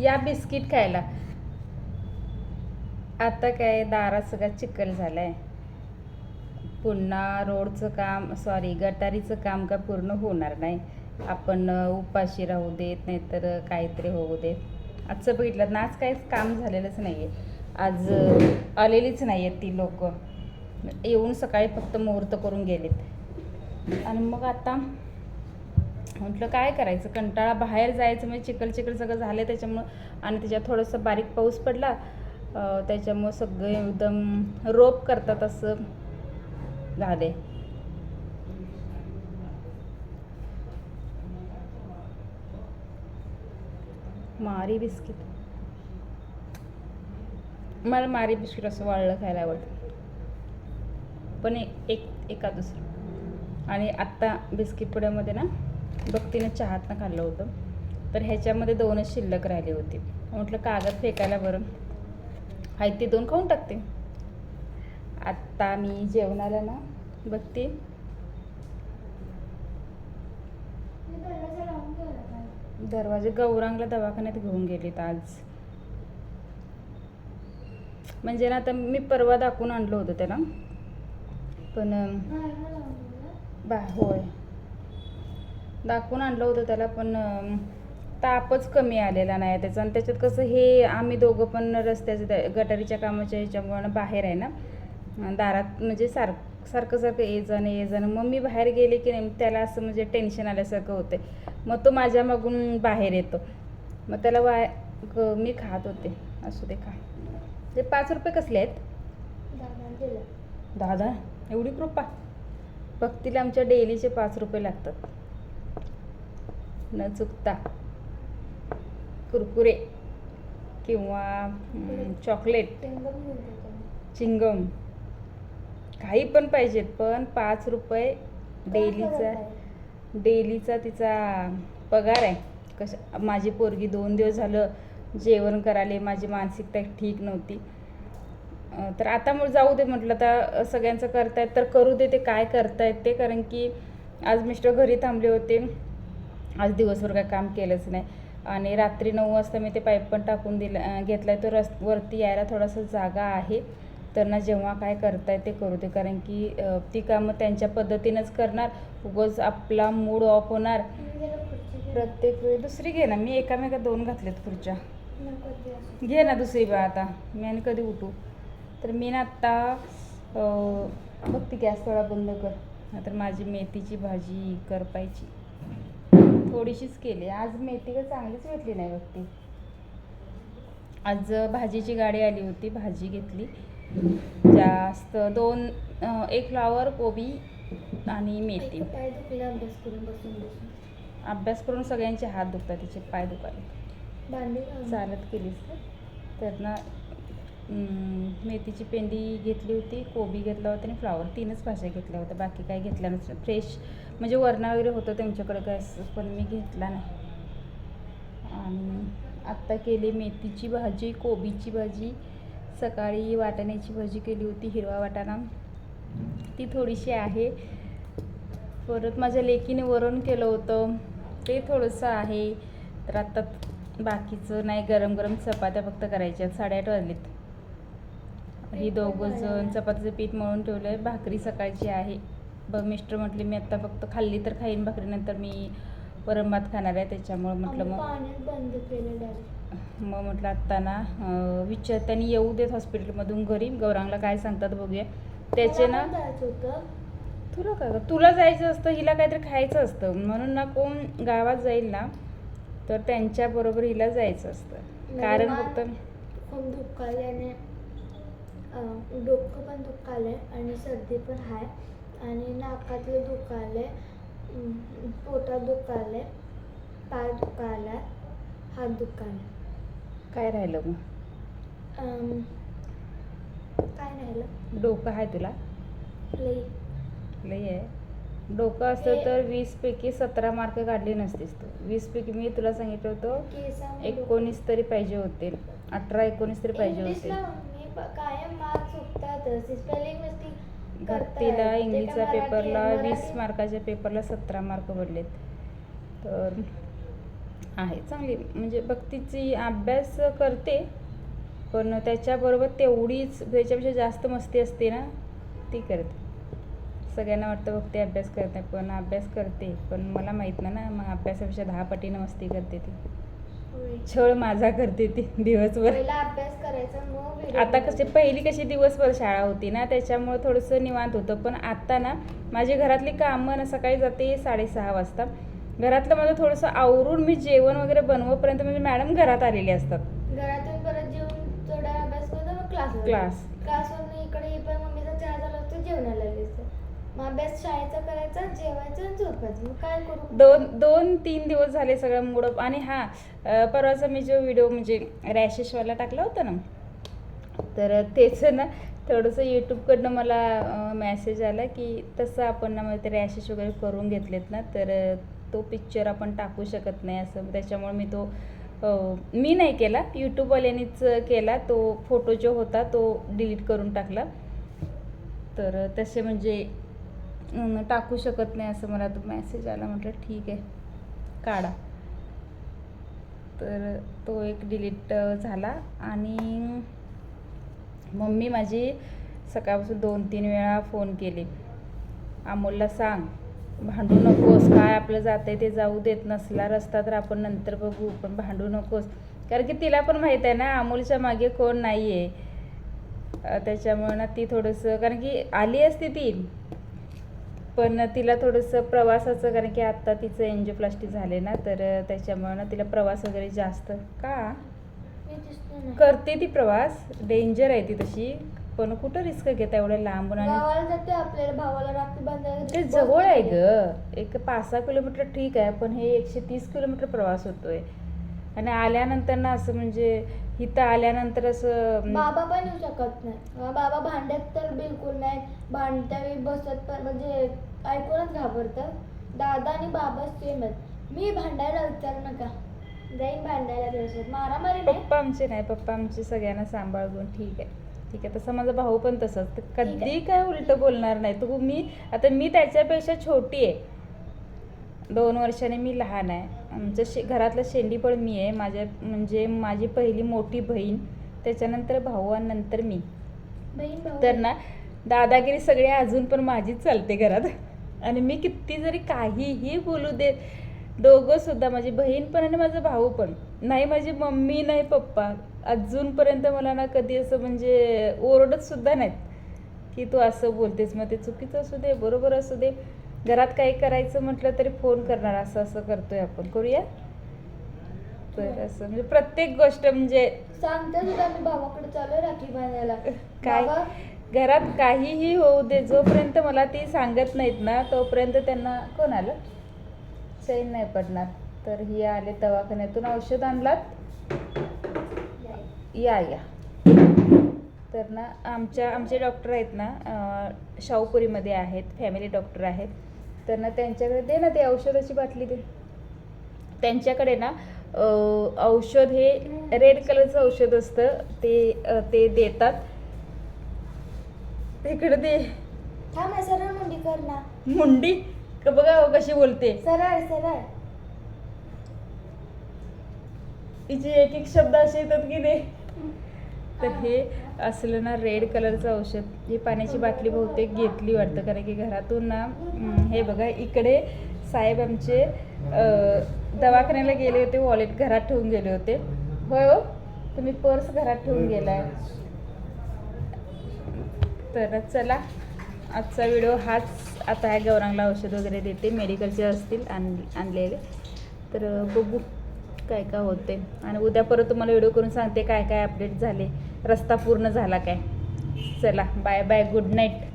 या बिस्किट खायला. आता काय दारा सगळा चिखल झाला आहे पुन्हा रोडचं काम सॉरी गटारीचं काम का पूर्ण होणार नाही. आपण उपाशी राहू देत नाहीतर काहीतरी होऊ देत. आजचं बघितलं ना आज काहीच काम झालेलंच नाही आहे आज आलेलीच नाही आहेत ती लोक. येऊन सकाळी फक्त मुहूर्त करून गेलेत. आणि मग आता म्हटलं काय करायचं? कंटाळा बाहेर जायचं म्हणजे चिखल चिखल सगळं झालं त्याच्यामुळं आणि त्याच्यात थोडंसं बारीक पाऊस पडला त्याच्यामुळं सगळं एकदम रोप करतात असं झाले मारी बिस्किट. मला मारी बिस्किट असं वाळलं खायला आवडतं. पण एक एका दुसरं. आणि आत्ता बिस्किट पुड्यामध्ये ना बघतीनं चहातनं खाल्लं होतं. तर ह्याच्यामध्ये दोनच शिल्लक राहिली होती. म्हटलं कागद फेकायला बरं. हाय ते दोन खाऊन टाकते. आत्ता मी जेवणाला ना बघते. दरवाजे गौरांगला दवाखान्यात घेऊन गेलेत आज. म्हणजे ना आता मी परवा दाखवून आणलं होतं त्याला. पण बा होय. दाखवून आणलं होतं त्याला पण तापच कमी आलेला नाही त्याचा. आणि त्याच्यात कसं हे आम्ही दोघं पण रस्त्याच्या त्या गटारीच्या कामाच्या ह्याच्यामुळे बाहेर आहे ना. दारात म्हणजे सार सारखं सारखं ये जाणं ये जाणं मग मी बाहेर गेले की नाही त्याला असं म्हणजे टेन्शन आल्यासारखं होते मग तो माझ्या मागून बाहेर येतो. मग त्याला वाय मी खात होते. असू दे खा. ते पाच रुपये कसले आहेत? दहा दहा एवढी कृपा. भक्तीला आमच्या डेलीचे पाच रुपये लागतात. न चुकता कुरकुरे किंवा चॉकलेट. चिंगम काही पण पाहिजेत पण पाच रुपये डेलीचा डेलीचा तिचा पगार आहे. कशा माझी पोरगी दोन दिवस झालं जेवण करायला माझी मानसिकता ठीक नव्हती. तर आता मग जाऊ दे म्हटलं आता सगळ्यांचं करतायत तर करू दे ते काय करतायत ते कारण की आज मिस्टर घरी थांबले होते. आज दिवसभर काय काम केलंच नाही. आणि रात्री नऊ वाजता मी ते पाईप पण टाकून दिला घेतला आहे तो रस वरती यायला थोडासा जागा आहे. तर ना जेव्हा काय करताय ते करू दे. कारण की ती कामं त्यांच्या पद्धतीनंच करणार. उगाच आपला मूड ऑफ होणार. प्रत्येक वेळी दुसरी घे ना. मी एकामेका दोन घातलेत खुर्च्या. घे ना दुसरी बा आता. मी आणि कधी उठू. तर मी ना आत्ता बघ ती गॅस थोडा बंद कर. नाहीतर माझी मेथीची भाजी करपायची थोडीशीच केली. आज मेथी का चांगलीच भेटली नाही बघ ती. आज भाजीची गाडी आली होती भाजी घेतली. जास्त दोन एक फ्लावर कोबी आणि मेथी. अभ्यास करून सगळ्यांचे हात दुखतात तिचे पाय दुखाले घासून. चालत केलीस तर त्यातनं मेथीची पेंडी घेतली होती कोबी घेतला होता आणि फ्लावर. तीनच भाज्या घेतल्या होत्या बाकी काही घेतल्या नसतं फ्रेश म्हणजे वरणा वगैरे होतं त्यांच्याकडे काय असं, पण मी घेतला नाही. आणि आत्ता केली मेथीची भाजी कोबीची भाजी. सकाळी वाटाण्याची भाजी केली होती हिरवा वाटाणा. ती थोडीशी आहे. परत माझ्या लेकीने वरण केलं होतं. ते थोडंसं आहे. तर आत्ता बाकीचं नाही गरम गरम चपात्या फक्त करायच्या साडेआठ वाजलेत. ही दोघं जण चपातीचं पीठ मळून ठेवलं आहे भाकरी सकाळची आहे. बघ मिस्टर म्हटले मी आत्ता फक्त खाल्ली तर खाईन भाकरी नंतर मी वरण भात खाणार आहे. त्याच्यामुळं म्हटलं मग मग म्हटलं आत्ता ना विचार त्यांनी येऊ देत हॉस्पिटलमधून घरी. गौरांगला काय सांगतात बघूया. त्याचे ना तुला काय? तुला जायचं असतं हिला काहीतरी खायचं असतं. म्हणून ना कोण गावात जाईल ना तर त्यांच्याबरोबर हिला जायचं असतं. कारण फक्त खूप अं, डोकं पण दुखायलंय आणि सर्दी पण आहे आणि नाकातलं दुखायलंय अं, पोटात दुखायलंय पाय दुखायलाय हात दुखायलाय काय राहिलं मग? काय राहिलं? डोकं आहे तुला? लई. लई आहे. डोकं असतं तर वीसपैकी सतरा मार्क काढले नसतेस तू. वीसपैकी मी तुला सांगितलं होतं एकोणीस तरी पाहिजे होते अठरा एकोणीस तरी पाहिजे होते कायम मार्क चुकतातच स्पेलिंग मिस्टेक भक्तीला इंग्लिशच्या पेपरला वीस मार्काच्या पेपरला सतरा मार्क पडलेत. तर आहे चांगली. म्हणजे भक्तीची अभ्यास करते पण त्याच्याबरोबर तेवढीच त्याच्यापेक्षा जास्त मस्ती असते ना ती करते. सगळ्यांना वाटतं भक्ती अभ्यास करत नाही पण अभ्यास करते. पण मला माहीत नाही ना मग अभ्यासापेक्षा दहा पटीनं मस्ती करते ती. छळ माझा करते ती दिवसभर. करायचा मग video आता कसे. पहिली कशी दिवसभर शाळा होती ना त्याच्यामुळे थोडंसं निवांत होतं. पण आता ना माझी घरातली कामं ना सकाळी जाते साडेसहा वाजता. घरातलं माझं थोडंसं आवरून मी जेवण वगैरे बनवपर्यंत म्हणजे मॅडम घरात आलेली असतात. घरातून परत जेवून थोडा अभ्यास करतो मग क्लासवर. Class. क्लासवरून इकडे येईपर्यंत मम्मीचा चहा झाला असतो जेवणाला लागेल मग अभ्यास शाळेचा करायचा जेवायचं आणि झोपायचं. काय करू? दोन दोन तीन दिवस झाले सगळं मुडप आणि हां परवाचा मी जो व्हिडिओ म्हणजे रॅशेसवाला टाकला होता ना तर तेच ना थोडंसं यूट्यूबकडनं मला मॅसेज आला की तसं आपण ना ते रॅशेस वगैरे करून घेतलेत ना तर तो पिक्चर आपण टाकू शकत नाही असं. त्याच्यामुळे मी तो मी नाही केला. यूट्यूबवाल्यांनीच केला. तो फोटो जो होता तो डिलीट करून टाकला. तर तसे म्हणजे टाकू शकत नाही असं मला तो मेसेज आला. म्हटलं ठीक आहे काढा. तर तो एक डिलीट झाला. आणि मम्मी माझी सकाळपासून दोन तीन वेळा फोन केले. अमोलला सांग भांडू नकोस काय आपलं जात आहे ते जाऊ देत नसला रस्ता तर आपण नंतर बघू पण भांडू नकोस. कारण की तिला पण माहीत आहे ना अमोलच्या मागे कोण नाही आहे त्याच्यामुळं ना ती थोडंसं कारण की आली असती ती. पण तिला थोडंसं प्रवासाचं कारण की आत्ता तिचं एन्जिओप्लास्टी झाले ना तर त्याच्यामुळं ना तिला प्रवास वगैरे जास्त का? करते ती प्रवास. डेंजर आहे ती तशी. पण कुठं रिस्क घेता एवढ्या लांबून आणि गावाला जाते आपल्याला भावाला राखी बांधायला ते जवळ आहे ग. एक पाच सहा किलोमीटर ठीक आहे पण हे एकशे तीस किलोमीटर प्रवास होतोय. आणि आल्यानंतर ना असं म्हणजे इथं आल्यानंतर असं बाबा पण येऊ शकत नाही बाबा भांड्यात तर बिलकुल नाही भांडत्या वेळी बसत पण म्हणजे ऐकूनच घाबरतात. दादा आणि बाबा सेम आहेत. मी भांडायला विचार नका. जाईन भांडायला व्यवस्थित. मारामारी पप्पा आमचे नाही. पप्पा आमचे सगळ्यांना सांभाळून ठीक आहे. ठीक आहे. तसं माझा भाऊ पण तसंच. तर कधी काय उलट बोलणार नाही. तू मी आता मी त्याच्यापेक्षा छोटी आहे. दोन वर्षाने मी लहान आहे. आमचं शे घरातलं शेंडी पण मी आहे. माझ्या म्हणजे माझी पहिली मोठी बहीण त्याच्यानंतर भाऊ आणि नंतर मी. तर ना दादागिरी सगळी अजून पण माझीच चालते घरात. आणि मी किती जरी काहीही बोलू दे दोघं सुद्धा माझी बहीण पण आणि माझा भाऊ पण. नाही माझी मम्मी नाही पप्पा. अजूनपर्यंत मला ना कधी असं म्हणजे ओरडत सुद्धा नाहीत. की तू असं बोलतेस मग ते चुकीचं असू दे बरोबर असू दे. घरात काही करायचं म्हटलं तरी फोन करणार असं असं करतोय आपण. करूया? तर असं म्हणजे प्रत्येक गोष्ट म्हणजे सांगते सुद्धा मी भावाकडे चालू राखी बांधायला. काय? बाबा घरात काहीही होऊ दे जोपर्यंत मला ती सांगत नाहीत ना तोपर्यंत त्यांना कोण आलं? चैन नाही पडणार. तर ही आले दवाखान्यातून औषध आणलात. या या. तर ना आमच्या आमचे डॉक्टर आहेत ना अं, शाहूपुरीमध्ये आहेत फॅमिली डॉक्टर आहेत. तर ना त्यांच्याकडे दे ना ते औषधाची बाटली दे. त्यांच्याकडे ना औषध हे रेड कलरचं औषध असतं. ते ते देतात. तिकडे दे. सरळ मुंडी कर ना. मुंडी? क- बघा कशी बोलते. सरळ सरळ. तिचे एक एक शब्द असे येतात की नाही. तर हे असलं ना रेड कलरचं औषध. ही पाण्याची बाटली बहुतेक घेतली वाटतं कारण की घरातून ना हे बघा इकडे साहेब आमचे दवाखान्याला गेले होते वॉलेट घरात ठेवून गेले होते. होय हो तुम्ही पर्स घरात ठेवून गेलाय. तर चला आजचा व्हिडिओ हाच आता ह्या गौरांगला औषध वगैरे देते मेडिकलचे असतील आण आणलेले. तर बघू काय काय होते आणि उद्या परत तुम्हाला व्हिडिओ करून सांगते काय काय अपडेट झाले. रस्ता पूर्ण झाला काय? चला बाय बाय गुड नाईट